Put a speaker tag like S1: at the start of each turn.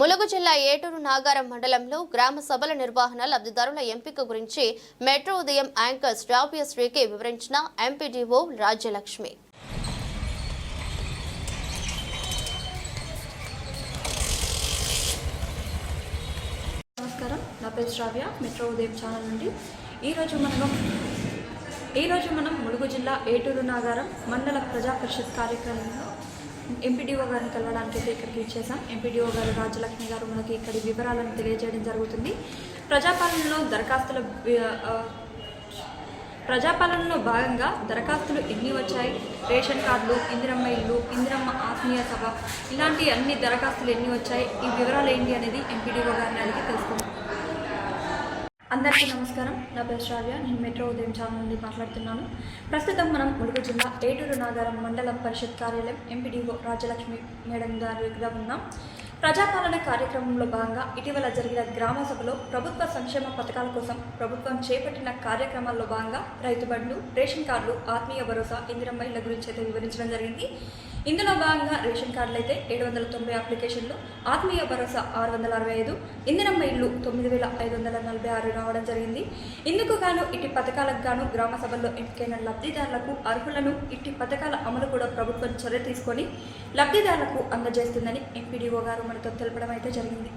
S1: ములుగు జిల్లా ఏటూరు నాగారం మండలంలో గ్రామ సభల నిర్వహణ లబ్ధిదారుల ఎంపిక గురించి మెట్రో ఉదయం యాంకర్ శ్రావ్యశ్రీకి వివరించిన ఎంపీడీఓ రాజ్యలక్ష్మి.
S2: నమస్కారం. నా పేరు శ్రావ్య మెట్రో ఉదయం ఛానల్ నుండి. ఈరోజు మనం ఈరోజు మనం ములుగు జిల్లా ఏటూరు నాగారం మండల ప్రజా పరిషత్ కార్యక్రమంలో ఎంపీడీఓ గారిని కలవడానికి అయితే ఇక్కడికి ఇచ్చేసాం ఎంపీడీఓ గారు రాజలక్ష్మి గారు మనకి ఇక్కడి వివరాలను తెలియజేయడం జరుగుతుంది. ప్రజాపాలనలో దరఖాస్తుల ప్రజాపాలనలో భాగంగా దరఖాస్తులు ఎన్ని వచ్చాయి? రేషన్ కార్డులు ఇందిరమ్మ ఇల్లు ఇందిరమ్మ ఆత్మీయ సభ ఇలాంటి అన్ని దరఖాస్తులు ఎన్ని వచ్చాయి? ఈ వివరాలు ఏంటి అనేది ఎంపీడీఓ గారిని అడిగి తెలుసుకుందాం. అందరికీ నమస్కారం. నా పేరు శ్రావ్య. నేను మెట్రో ఉదయం ఛానల్ నుండి మాట్లాడుతున్నాను. ప్రస్తుతం మనం ములుగు జిల్లా ఏటూరు నాగారం మండల పరిషత్ కార్యాలయం ఎంపీడీఓ రాజలక్ష్మి మేడం గారి దగ్గర ఉన్నాం. ప్రజాపాలన కార్యక్రమంలో భాగంగా ఇటీవల జరిగిన గ్రామ సభలో ప్రభుత్వ సంక్షేమ పథకాల కోసం ప్రభుత్వం చేపట్టిన కార్యక్రమాల్లో భాగంగా రైతు బండ్లు రేషన్ కార్డులు ఆత్మీయ భరోసా ఇందిరమ్మ ఇళ్ళ గురించి అయితే వివరించడం జరిగింది. ఇందులో భాగంగా రేషన్ కార్డులు అయితే ఏడు వందల తొంభై అప్లికేషన్లు ఆత్మీయ భరోసా ఆరు వందల అరవై ఐదు ఇందిరమ్మ ఇల్లు తొమ్మిది వేల ఐదు వందల నలభై ఆరు రావడం జరిగింది. ఇందుకు గాను ఇట్టి పథకాలకు గాను గ్రామ సభల్లో ఎంపికైన లబ్ధిదారులకు అర్హులను ఇట్టి పథకాల అమలు కూడా ప్రభుత్వం చర్య తీసుకొని లబ్ధిదారులకు అందజేస్తుందని ఎంపీడీఓ గారు మనతో తెలపడం అయితే జరిగింది.